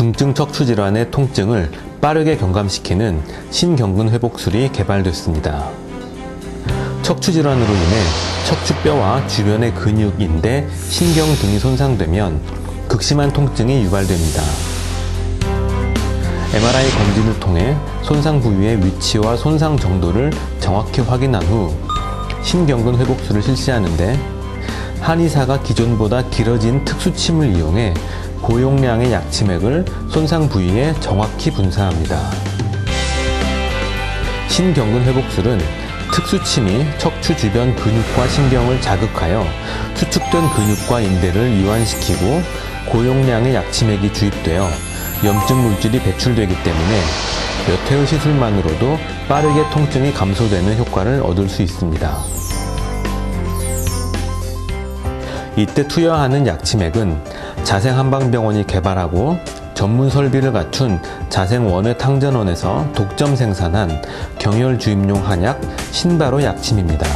중증 척추 질환의 통증을 빠르게 경감시키는 신경근 회복술이 개발됐습니다. 척추 질환으로 인해 척추뼈와 주변의 근육, 인대, 신경 등이 손상되면 극심한 통증이 유발됩니다. MRI 검진을 통해 손상 부위의 위치와 손상 정도를 정확히 확인한 후 신경근 회복술을 실시하는데 한의사가 기존보다 길어진 특수침을 이용해 고용량의 약침액을 손상 부위에 정확히 분사합니다. 신경근 회복술은 특수침이 척추 주변 근육과 신경을 자극하여 수축된 근육과 인대를 이완시키고 고용량의 약침액이 주입되어 염증 물질이 배출되기 때문에 몇 회의 시술만으로도 빠르게 통증이 감소되는 효과를 얻을 수 있습니다. 이때 투여하는 약침액은 자생한방병원이 개발하고 전문 설비를 갖춘 자생원의 탕전원에서 독점 생산한 경혈 주입용 한약 신바로 약침입니다.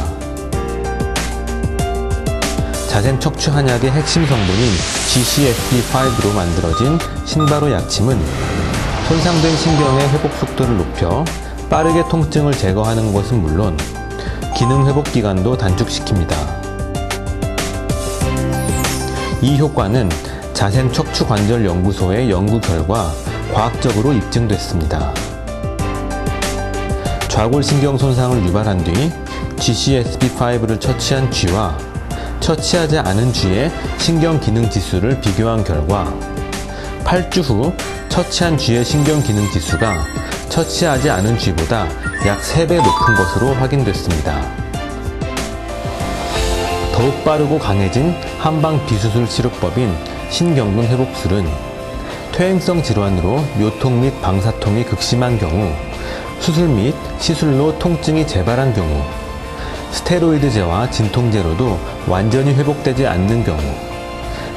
자생 척추 한약의 핵심 성분인 GCSD5로 만들어진 신바로 약침은 손상된 신경의 회복 속도를 높여 빠르게 통증을 제거하는 것은 물론 기능 회복 기간도 단축시킵니다. 이 효과는 자생 척추 관절 연구소의 연구 결과 과학적으로 입증됐습니다. 좌골신경 손상을 유발한 뒤 GCSB5를 처치한 쥐와 처치하지 않은 쥐의 신경 기능 지수를 비교한 결과 8주 후 처치한 쥐의 신경 기능 지수가 처치하지 않은 쥐보다 약 3배 높은 것으로 확인됐습니다. 더욱 빠르고 강해진 한방 비수술 치료법인 신경근 회복술은 퇴행성 질환으로 요통 및 방사통이 극심한 경우, 수술 및 시술로 통증이 재발한 경우, 스테로이드제와 진통제로도 완전히 회복되지 않는 경우,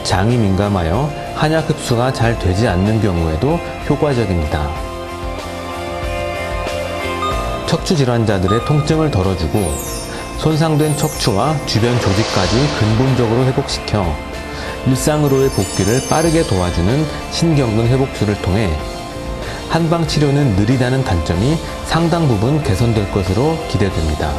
장이 민감하여 한약 흡수가 잘 되지 않는 경우에도 효과적입니다. 척추 질환자들의 통증을 덜어주고 손상된 척추와 주변 조직까지 근본적으로 회복시켜 일상으로의 복귀를 빠르게 도와주는 신경근 회복술을 통해 한방 치료는 느리다는 단점이 상당 부분 개선될 것으로 기대됩니다.